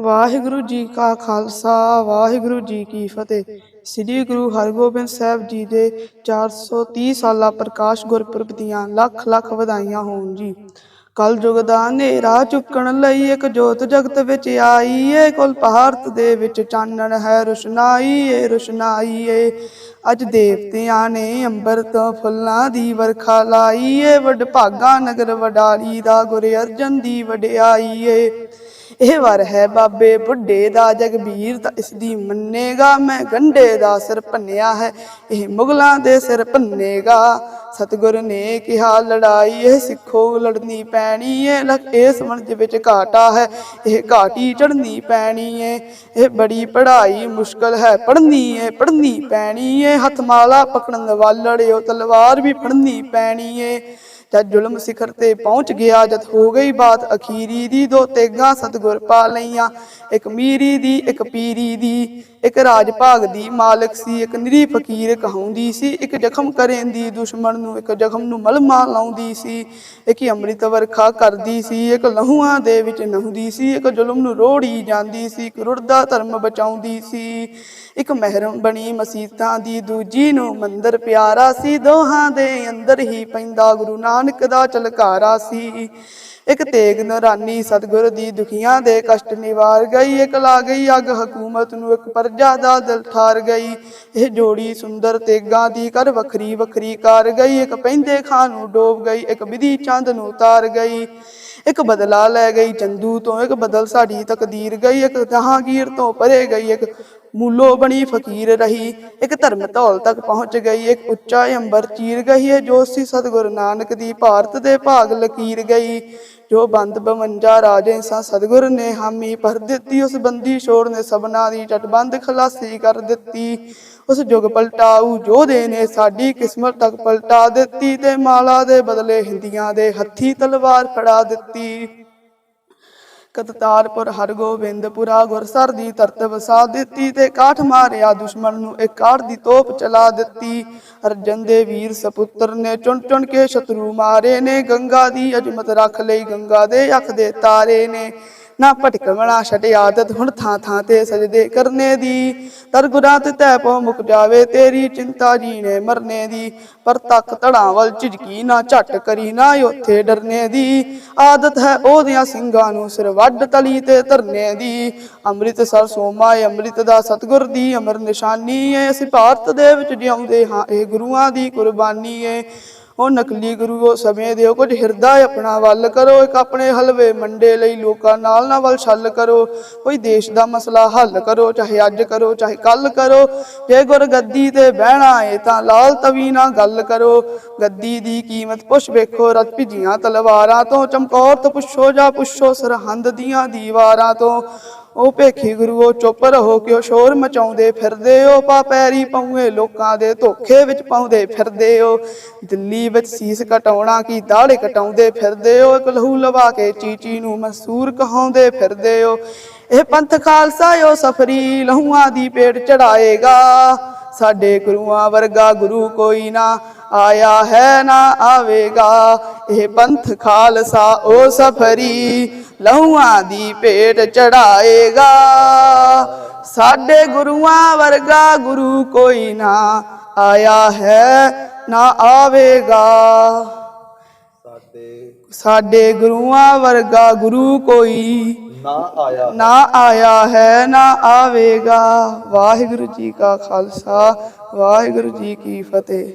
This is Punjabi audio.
ਵਾਹਿਗੁਰੂ ਜੀ ਕਾ ਖਾਲਸਾ, ਵਾਹਿਗੁਰੂ ਜੀ ਕੀ ਫਤਿਹ। ਸ੍ਰੀ ਗੁਰੂ ਹਰਗੋਬਿੰਦ ਸਾਹਿਬ ਜੀ ਦੇ 430 ਸਾਲਾ ਪ੍ਰਕਾਸ਼ ਗੁਰਪੁਰਬ ਦੀਆਂ ਲੱਖ ਲੱਖ ਵਧਾਈਆਂ ਹੋਣ ਜੀ। ਕਲ ਯੁਗ ਦਾ ਹਨੇਰਾ ਚੁੱਕਣ ਲਈ ਇੱਕ ਜੋਤ ਜਗਤ ਵਿੱਚ ਆਈ ਏ ਕੁਲ ਭਾਰਤ ਦੇ ਵਿੱਚ ਚਾਨਣ ਹੈ ਰੁਸ਼ਨਾਈ ਏ ਰੁਸ਼ਨਾਈ ਏ ਅੱਜ ਦੇਵਤਿਆਂ ਨੇ ਅੰਬਰ ਤੋਂ ਫੁੱਲਾਂ ਦੀ ਵਰਖਾ ਲਾਈ ਏ ਵਡ ਭਾਗਾ ਨਗਰ ਵਡਾਲੀ ਦਾ ਗੁਰ ਅਰਜਨ ਦੀ ਵਡਿਆਈ ਏ ਇਹ ਵਰ ਹੈ ਬਾਬੇ ਬੁੱਢੇ ਦਾ ਜਗਬੀਰ ਤਾਂ ਇਸ ਦੀ ਮੰਨੇਗਾ, ਮੈਂ ਗੰਢੇ ਦਾ ਸਿਰ ਭੰਨਿਆ ਹੈ, ਇਹ ਮੁਗਲਾਂ ਦੇ ਸਿਰ ਭੰਨੇਗਾ। ਸਤਿਗੁਰ ਨੇ ਕਿਹਾ, ਲੜਾਈ ਇਹ ਸਿੱਖੋ, ਲੜਨੀ ਪੈਣੀ ਏ। ਲਖ, ਇਸ ਵਣਜ ਵਿੱਚ ਘਾਟਾ ਹੈ, ਇਹ ਘਾਟੀ ਚੜਨੀ ਪੈਣੀ ਏ। ਇਹ ਬੜੀ ਪੜ੍ਹਾਈ ਮੁਸ਼ਕਲ ਹੈ, ਪੜ੍ਹਨੀ ਏ, ਪੜ੍ਹਨੀ ਪੈਣੀ ਏ। ਹੱਥ ਮਾਲਾ ਪਕੜਨ ਵਾਲੜਿਓ ਤਲਵਾਰ ਵੀ ਫੜਨੀ ਪੈਣੀ ਏ। ਜਦ ਜ਼ੁਲਮ ਸਿਖਰ ਤੇ ਪਹੁੰਚ ਗਿਆ, ਜਦ ਹੋ ਗਈ ਬਾਤ ਅਖੀਰੀ ਦੀ, ਦੋ ਤੇਗਾ ਸਤਗੁਰ ਪਾ ਲਈਆਂ। ਇੱਕ ਮੀਰੀ ਦੀ, ਇੱਕ ਪੀਰੀ ਦੀ। ਇੱਕ ਰਾਜ ਭਾਗ ਦੀ ਮਾਲਕ ਸੀ, ਇੱਕ ਨਿਰੀ ਫਕੀਰ ਕਹਾਉਂਦੀ ਸੀ, ਇੱਕ ਜ਼ਖਮ ਕਰੇਂਦੀ ਦੁਸ਼ਮਣ ਨੂੰ, ਇੱਕ ਜ਼ਖਮ ਨੂੰ ਮਲਮਾ ਲਾਉਂਦੀ ਸੀ, ਇੱਕ ਅੰਮ੍ਰਿਤ ਵਰਖਾ ਕਰਦੀ ਸੀ, ਇੱਕ ਲਹੂਆਂ ਦੇ ਵਿੱਚ ਨਹੁੰਦੀ ਸੀ, ਇੱਕ ਜ਼ੁਲਮ ਨੂੰ ਰੋੜੀ ਜਾਂਦੀ ਸੀ, ਇੱਕ ਰੁੜਦਾ ਧਰਮ ਬਚਾਉਂਦੀ ਸੀ, ਇੱਕ ਮਹਿਰਮ ਬਣੀ ਮਸੀਤਾਂ ਦੀ, ਦੂਜੀ ਨੂੰ ਮੰਦਰ ਪਿਆਰਾ ਸੀ, ਦੋਹਾਂ ਦੇ ਅੰਦਰ ਹੀ ਪੈਂਦਾ ਗੁਰੂ ਨਾਨਕ ਦਾ ਚਲਕਾਰਾ ਸੀ। ਇੱਕ ਤੇਗ ਨਰਾਨੀ ਸਤਿਗੁਰ ਦੀ ਦੁਖੀਆਂ ਦੇ ਕਸ਼ਟ ਨਿਵਾਰ ਗਈ, ਇਕ ਲਾ ਗਈ ਅੱਗ ਹਕੂਮਤ ਨੂੰ ਇੱਕ ਪਰਜਾ ਦਾ ਦਿਲ ਠਾਰ ਗਈ। ਇਹ ਜੋੜੀ ਸੁੰਦਰ ਤੇਗਾਂ ਦੀ ਕਰ ਵੱਖਰੀ ਵੱਖਰੀ ਕਰ ਗਈ, ਇੱਕ ਪੈਂਦੇ ਖਾਂ ਨੂੰ ਡੋਬ ਗਈ, ਇੱਕ ਵਿਧੀ ਚੰਦ ਨੂੰ ਤਾਰ ਗਈ। ਇੱਕ ਬਦਲਾ ਲੈ ਗਈ, ਚੰਦੂ ਤੋਂ ਇੱਕ ਬਦਲ ਸਾਡੀ ਤਕਦੀਰ ਗਈ, ਇੱਕ ਜਹਾਂਗੀਰ ਤੋਂ ਪਰੇ ਗਈ, ਇੱਕ ਮੂਲੋ ਬਣੀ ਫਕੀਰ ਰਹੀ, ਇੱਕ ਧਰਮ ਧੌਲ ਤੱਕ ਪਹੁੰਚ ਗਈ, ਇੱਕ ਉੱਚਾ ਅੰਬਰ ਚੀਰ ਗਈ ਹੈ, ਜੋ ਸੀ ਸਤਿਗੁਰੂ ਨਾਨਕ ਦੀ ਭਾਰਤ ਦੇ ਭਾਗ ਲਕੀਰ ਗਈ। ਜੋ ਬੰਦ 52 ਰਾਜੇ ਸਾਂ ਸਤਿਗੁਰ ਨੇ ਹਾਮੀ ਭਰ ਦਿੱਤੀ, ਉਸ ਬੰਦੀ ਛੋੜ ਨੇ ਸਭਨਾ ਦੀ ਟਟਬੰਦ ਖਲਾਸੀ ਕਰ ਦਿੱਤੀ। ਉਸ ਜੁਗ ਪਲਟਾਊ ਜੋਧੇ ਨੇ ਸਾਡੀ ਕਿਸਮਤ ਤੱਕ ਪਲਟਾ ਦਿੱਤੀ ਤੇ ਮਾਲਾ ਦੇ ਬਦਲੇ ਹਿੰਦੀਆਂ ਦੇ ਹੱਥੀ ਤਲਵਾਰ ਫੜਾ ਦਿੱਤੀ। ਕਤਤਾਰਪੁਰ ਹਰਗੋਬਿੰਦਪੁਰਾ ਗੁਰਸਰ ਦੀ ਧਰਤ ਵਸਾ ਦਿੱਤੀ ਤੇ ਕਾਠ ਮਾਰਿਆ ਦੁਸ਼ਮਣ ਨੂੰ ਇੱਕ ਦੀ ਤੋਪ ਚਲਾ ਦਿੱਤੀ। ਅਰਜਨ ਦੇ ਵੀਰ ਸਪੁੱਤਰ ਨੇ ਚੁਣ ਚੁਣ ਕੇ ਸ਼ਤਰੂ ਮਾਰੇ ਨੇ, ਗੰਗਾ ਦੀ ਅਜਮਤ ਰੱਖ ਲਈ, ਗੰਗਾ ਦੇ ਅੱਖ ਦੇ ਤਾਰੇ ਨੇ। ਨਾ ਭਟਕਵਣਾ ਛੱਡ ਆਦਤ ਹੁਣ ਥਾਂ ਥਾਂ ਤੇ ਸਜਦੇ ਕਰਨੇ ਦੀ। ਤਰ ਗੁਰਾਂ ਤੇ ਤੈ ਪਉ ਮੁਕ ਜਾਵੇ, ਤੇਰੀ ਚਿੰਤਾ ਜੀਣੇ ਮਰਨੇ ਦੀ। ਪਰ ਤੱਕ ਧੜਾਂ ਵੱਲ ਝਿਜਕੀ ਨਾ ਝਟ ਕਰੀ, ਨਾ ਉੱਥੇ ਡਰਨੇ ਦੀ। ਆਦਤ ਹੈ ਉਹਦੀਆਂ ਸਿੰਘਾਂ ਨੂੰ ਸਿਰ ਵੱਢ ਤਲੀ ਤੇ ਧਰਨੇ ਦੀ। ਅੰਮ੍ਰਿਤ ਸਰ ਸੋਮਾ ਏ ਅੰਮ੍ਰਿਤ ਦਾ ਸਤਗੁਰ ਦੀ ਅਮਰ ਨਿਸ਼ਾਨੀ ਏ। ਅਸੀਂ ਭਾਰਤ ਦੇ ਵਿੱਚ ਜਿਉਂਦੇ ਹਾਂ, ਇਹ ਗੁਰੂਆਂ ਦੀ ਕੁਰਬਾਨੀ ਏ। ਉਹ ਨਕਲੀ ਗੁਰੂ ਸਮੇਂ ਦਿਓ, ਕੁਝ ਹਿਰਦਾ ਆਪਣਾ ਵੱਲ ਕਰੋ, ਇੱਕ ਆਪਣੇ ਹਲਵੇ ਮੰਡੇ ਲਈ ਲੋਕਾਂ ਨਾਲ ਨਾ ਵੱਲ ਛੱਲ ਕਰੋ। ਕੋਈ ਦੇਸ਼ ਦਾ ਮਸਲਾ ਹੱਲ ਕਰੋ, ਚਾਹੇ ਅੱਜ ਕਰੋ, ਚਾਹੇ ਕੱਲ ਕਰੋ। ਜੇ ਗੁਰ ਗੱਦੀ ਤੇ ਬਹਿਣਾ ਏ ਤਾਂ ਲਾਲ ਤਵੀ ਨਾਲ ਗੱਲ ਕਰੋ। ਗੱਦੀ ਦੀ ਕੀਮਤ ਪੁੱਛ ਵੇਖੋ, ਰਤ ਭਿਜੀਆਂ ਤਲਵਾਰਾਂ ਤੋਂ, ਚਮਕੌਰ ਤੋਂ ਪੁੱਛੋ ਜਾਂ ਪੁੱਛੋ ਸਰਹੰਦ ਦੀਆਂ ਦੀਵਾਰਾਂ ਤੋਂ। ਉਹ ਭੇਖੀ ਗੁਰੂਓ ਚੁੱਪ ਰਹੋ, ਕਿਉ ਸ਼ੋਰ ਮਚਾਉਂਦੇ ਫਿਰਦੇ ਹੋ? ਪਾ ਪੈਰੀ ਪਾਉਂਏ ਲੋਕਾਂ ਦੇ ਧੋਖੇ ਵਿੱਚ ਪਾਉਂਦੇ ਫਿਰਦੇ ਹੋ। ਦਿੱਲੀ ਵਿੱਚ ਸੀਸ ਕਟਾਉਣਾ ਕੀ ਦਾੜੇ ਕਟਾਉਂਦੇ ਫਿਰਦੇ ਹੋ? ਇੱਕ ਲਹੂ ਲਵਾ ਕੇ ਚੀਚੀ ਨੂੰ ਮਸੂਰ ਕਹਾਉਂਦੇ ਫਿਰਦੇ ਹੋ। ਇਹ ਪੰਥ ਖਾਲਸਾ ਓ ਸਫਰੀ ਲਹੂਆਂ ਦੀ ਪੇਟ ਚੜਾਏਗਾ ਸਾਡੇ ਗੁਰੂਆਂ ਵਰਗਾ ਗੁਰੂ ਕੋਈ ਨਾ ਆਇਆ ਹੈ, ਨਾ ਆਵੇਗਾ। ਇਹ ਪੰਥ ਖਾਲਸਾ ਓ ਸਫਰੀ ਲਹੂਆਂ ਦੀ ਭੇਟ ਚੜਾਏਗਾ। ਸਾਡੇ ਗੁਰੂਆਂ ਵਰਗਾ ਗੁਰੂ ਕੋਈ ਨਾ ਆਇਆ ਹੈ ਨਾ ਆਵੇਗਾ। ਸਾਡੇ ਸਾਡੇ ਗੁਰੂਆਂ ਵਰਗਾ ਗੁਰੂ ਕੋਈ ਨਾ ਆਇਆ ਨਾ ਆਇਆ ਹੈ ਨਾ ਆਵੇਗਾ। ਵਾਹਿਗੁਰੂ ਜੀ ਕਾ ਖਾਲਸਾ ਵਾਹਿਗੁਰੂ ਜੀ ਕੀ ਫਤਿਹ।